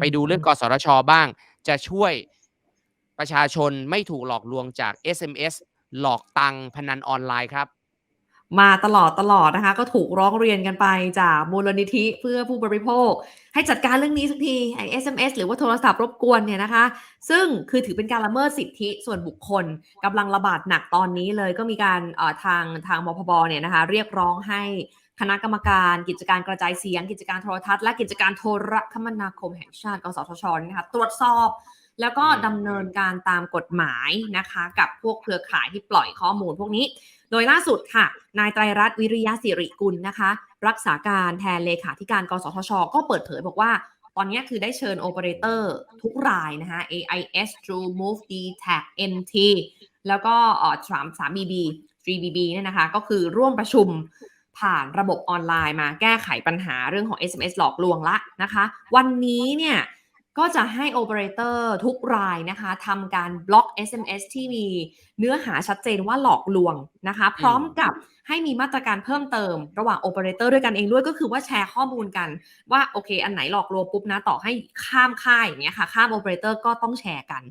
ไปดูเรื่องกสชบ้าง จะช่วยประชาชนไม่ถูกหลอกลวงจาก SMS หลอกตังพนันออนไลน์ครับ มาตลอดตลอดนะคะ ก็ถูกร้องเรียนกันไปจากมูลนิธิเพื่อผู้บริโภค ให้จัดการเรื่องนี้สักทีไอ้ SMS หรือว่าโทรศัพท์รบกวนเนี่ยนะคะ ซึ่งคือถือเป็นการละเมิดสิทธิส่วนบุคคลกำลังระบาดหนักตอนนี้เลยก็มีการเอ่อทางทางมพบเนี่ยนะคะ เรียกร้องให้คณะกรรมการกิจการกระจายเสียง กิจการโทรทัศน์และกิจการโทรคมนาคมแห่งชาติกสทชนะคะตรวจสอบ แล้วก็อืมดำเนินการตามกฎหมายนะคะ กับพวกเครือข่ายที่ปล่อยข้อมูลพวกนี้ โดยล่าสุดค่ะ นายไตรรัตน์วิริยะสิริกุลนะคะ รักษาการแทนเลขาธิการกสทช ก็เปิดเผยบอกว่า ตอนนี้คือได้เชิญโอเปอเรเตอร์ทุกรายนะคะ AIS True Move d t a c NT แล้วก็เอ่อสามสาม BB 3BB เนี่ยนะคะ ก็คือร่วมประชุมผ่านระบบออนไลน์มาแก้ไขปัญหาเรื่องของ SMS หลอกลวงละนะคะ วันนี้เนี่ย ก็จะให้โอเปอเรเตอร์ทุกรายนะคะทำการบล็อก SMS ที่มีเนื้อหาชัดเจนว่าหลอกลวงนะคะ พร้อมกับให้มีมาตรการเพิ่มเติม ระหว่างโอเปอเรเตอร์ด้วยกันเองด้วยก็คือว่าแชร์ข้อมูลกันว่าโอเค อันไหนหลอกลวงปุ๊บนะต่อให้ข้ามค่ายอย่างเงี้ยค่ะ ข้ามโอเปอเรเตอร์ก็ต้องแชร์กัน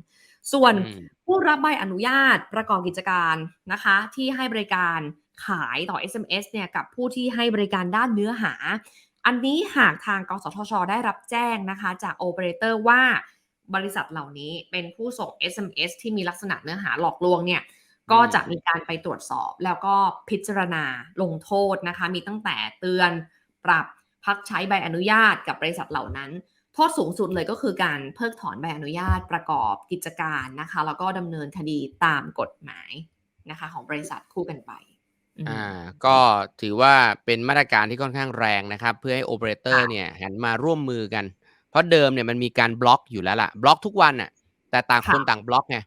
ส่วนอืมผู้รับใบอนุญาตประกอบกิจการนะคะ ที่ให้บริการขายต่อ SMS เนี่ยกับผู้ที่ให้บริการด้านเนื้อหา อันนี้หากทางกสทช ได้รับแจ้งนะคะจากโอเปอเรเตอร์ว่าบริษัทเหล่านี้เป็นผู้ส่ง SMS ที่มีลักษณะเนื้อหาหลอกลวงเนี่ยก็จะมีการไปตรวจสอบแล้วก็พิจารณาลงโทษนะคะ มีตั้งแต่เตือนปรับพักใช้ใบอนุญาตกับบริษัทเหล่านั้น โทษสูงสุดเลยก็คือการเพิกถอนใบอนุญาตประกอบกิจการนะคะ แล้วก็ดำเนินคดีตามกฎหมายนะคะ ของบริษัทคู่กันไป อืมอ่าก็ถือว่าเป็นมาตรการที่ค่อนข้างแรงนะครับ เพื่อให้โอเปอเรเตอร์ค่ะเนี่ยหันมาร่วมมือกัน เพราะเดิมเนี่ยมันมีการบล็อกอยู่แล้วล่ะ บล็อกทุกวันน่ะ แต่ต่างคนต่างบล็อกไง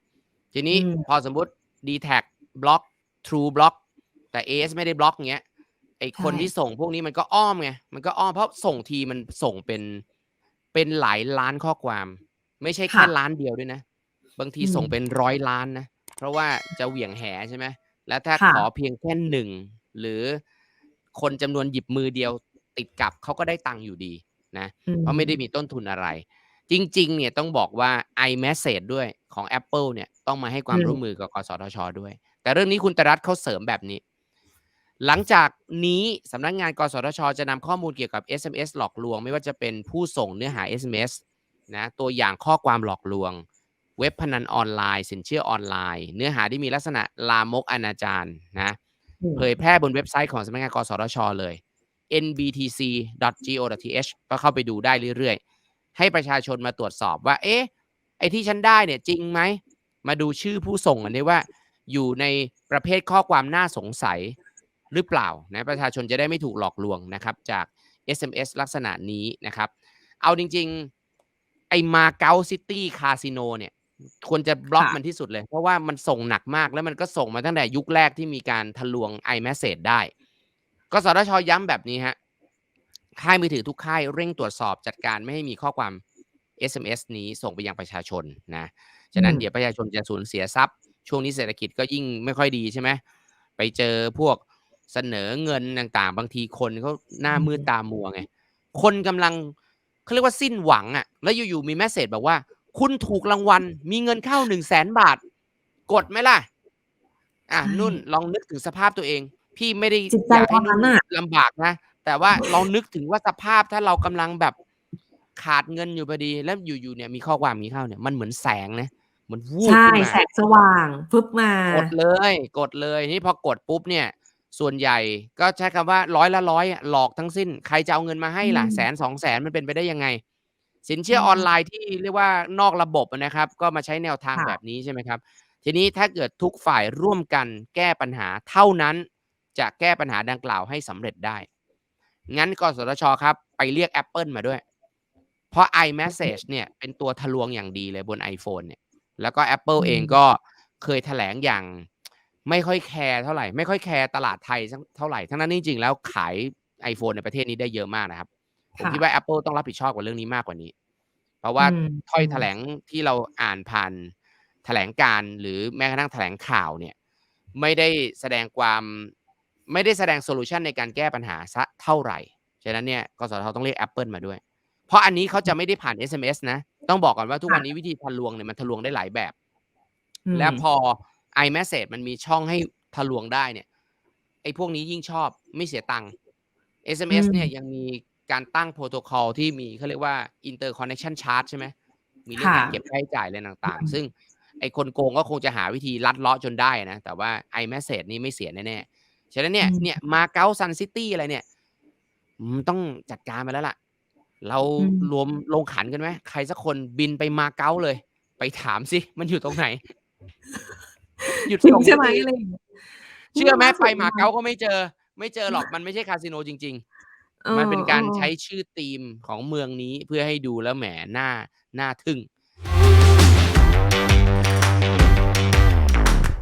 ทีนี้อืมพอสมมติ d t แทบล็อก True บล็อกแต่ AS ไม่ได้บล็อกเงี้ยไอคนใช่ที่ส่งพวกนี้มันก็อ้อมไงมันก็อ้อมเพราะส่งทีมันส่งเป็นเป็นหลายล้านข้อความ ไม่ใช่แค่ล้านเดียวด้วยนะ บางทีส่งเป็นร้อยล้านนะ เพราะว่าจะเหวี่ยงแหใช่ไหม แล้วถ้าค่ะขอเพียงแค่หนึ่งหรือคนจำนวนหยิบมือเดียวติดกับเขาก็ได้ตังค์อยู่ดีนะอืเพราะไม่ได้มีต้นทุนอะไร จริง ๆ เนี่ยต้องบอกว่า iMessage ด้วยของ Apple เนี่ยต้องมาให้ความอืมร่วมมือกับกสทช ด้วย แต่เรื่องนี้คุณตรัฐเขาเสริมแบบนี้ หลังจากนี้สำนักงานกสทช จะนำข้อมูลเกี่ยวกับ SMS หลอกลวง ไม่ว่าจะเป็นผู้ส่งเนื้อหา SMS นะตัวอย่างข้อความหลอกลวง เว็บพนันออนไลน์ สินเชื่อออนไลน์ เนื้อหาที่มีลักษณะลามกอนาจารนะอืมเผยแพร่บนเว็บไซต์ของสำนักงานกสทชเลย nbtc.go.th ก็เข้าไปดูได้เรื่อยๆ ให้ประชาชนมาตรวจสอบว่า เอ๊ะ ไอ้ที่ฉันได้เนี่ยจริงไหม มาดูชื่อผู้ส่งอันนี้ว่า อยู่ในประเภทข้อความน่าสงสัยหรือเปล่านะประชาชนจะได้ไม่ถูกหลอกลวงนะครับจาก SMS ลักษณะนี้นะครับ เอาจริงๆ ไอ้มาเก๊าซิตี้คาสิโนเนี่ย ควรจะบล็อกค่ะมันที่สุดเลย เพราะว่ามันส่งหนักมากแล้วมันก็ส่งมาตั้งแต่ยุคแรกที่มีการทะลวง iMessage ได้ กสทชย้ำแบบนี้ฮะ ค่ายมือถือทุกค่ายเร่งตรวจสอบจัดการไม่ให้มีข้อความ SMS นี้ส่งไปยังประชาชนนะ ฉะนั้นอืมเดี๋ยวประชาชนจะสูญเสียทรัพย์ ช่วงนี้เศรษฐกิจก็ยิ่งไม่ค่อยดีใช่ไหม ไปเจอพวกเสนอเงินต่างๆ บางทีคนเขาหน้ามืดตามัวไง คนกำลังเขาเรียกว่าสิ้นหวังอะ่ะ แล้วอยู่ๆมีแมสเซจบอกว่า คุณถูกรางวัล มีเงินเข้าหนึ่งแสนบาท กดไหมล่ะ อะใช่นุ่นลองนึกถึงสภาพตัวเอง พี่ไม่ได้จิตใจอยากให้ตอนนั้นน่ะลำบากนะ แต่ว่าลองนึกถึงว่าสภาพถ้าเรากำลังแบบขาดเงินอยู่พอดี แล้วอยู่ๆเนี่ยมีข้อความมีเข้าเนี่ยมันเหมือนแสงนะเหมือนวูบใช่ขึ้นมาแสงสว่างฟึบมากดเลย กดเลยนี่พอกดปุ๊บเนี่ย ส่วนใหญ่ก็ใช้คำว่าร้อยละร้อยอะหลอกทั้งสิ้น ใครจะเอาเงินมาให้ล่ะอืมแสนสองแสนมันเป็นไปได้ยังไง สินเชื่ออืมออนไลน์ที่เรียกว่านอกระบบนะครับ ก็มาใช้แนวทางค่ะแบบนี้ใช่ไหมครับ ทีนี้ถ้าเกิดทุกฝ่ายร่วมกันแก้ปัญหาเท่านั้น จะแก้ปัญหาดังกล่าวให้สำเร็จได้ งั้นกสทชครับไปเรียก Apple มาด้วย เพราะ iMessage เนี่ยเป็นตัวทะลวงอย่างดีเลยบน iPhone เนี่ยแล้วก็ Apple อืมเองก็เคยแถลงอย่างไม่ค่อยแคร์เท่าไหร่ ไม่ค่อยแคร์ตลาดไทยสักเท่าไหร่ ทั้งนั้นจริงๆแล้วขาย iPhone ในประเทศนี้ได้เยอะมากนะครับ ผมค่ะคิดว่า Apple ต้องรับผิดชอบกับเรื่องนี้มากกว่านี้ เพราะว่าอืมถ้อยอืมแถลงที่เราอ่านผ่านแถลงการณ์หรือแม้กระทั่งแถลงข่าวเนี่ย ไม่ได้แสดงความไม่ได้แสดงโซลูชันในการแก้ปัญหาซะเท่าไหร่ ฉะนั้นเนี่ยกสทชต้องเรียก Apple มาด้วย เพราะอันนี้เขาจะไม่ได้ผ่าน SMS นะ ต้องบอกก่อนว่าทุกค่ะวันนี้วิธีทะลวงเนี่ยมันทะลวงได้หลายแบบอืมแล้วพอ iMessage มันมีช่องให้ทะลวงได้เนี่ยไอ้พวกนี้ยิ่งชอบไม่เสียตังค์ SMS อืมเนี่ยยังมี การตั้งโปรโตคอลที่มีเขาเรียกว่า interconnection charge ใช่ไหมมีเรื่องการค่ะเก็บค่าใช้จ่ายอะไรต่างอืมๆซึ่งไอ้คนโกงก็คงจะหาวิธีลัดเลาะจนได้นะ แต่ว่า iMessage นี่ไม่เสียแน่ๆ ฉะนั้นเนี่ยอืมเนี่ยมาเก๊าซันซิตี้อะไรเนี่ยมันต้องจัดการมาแล้วล่ะ เราอืมรวมลงขันกันไหมใครสักคนบินไปมาเก๊าเลย ไปถามสิ มันอยู่ตรงไหน หยุดจริงส่งใช่ไหมทีอะไรอย่างเงี้ยเชื่อไหมล่สุดไปมาเก๊าก็ไม่เจอ ไม่เจอหรอกมันไม่ใช่คาสิโนจริงเออๆ มันเป็นการออใช้ชื่อธีมของเมืองนี้เพื่อให้ดูแล้วแหมน่าน่าทึ่ง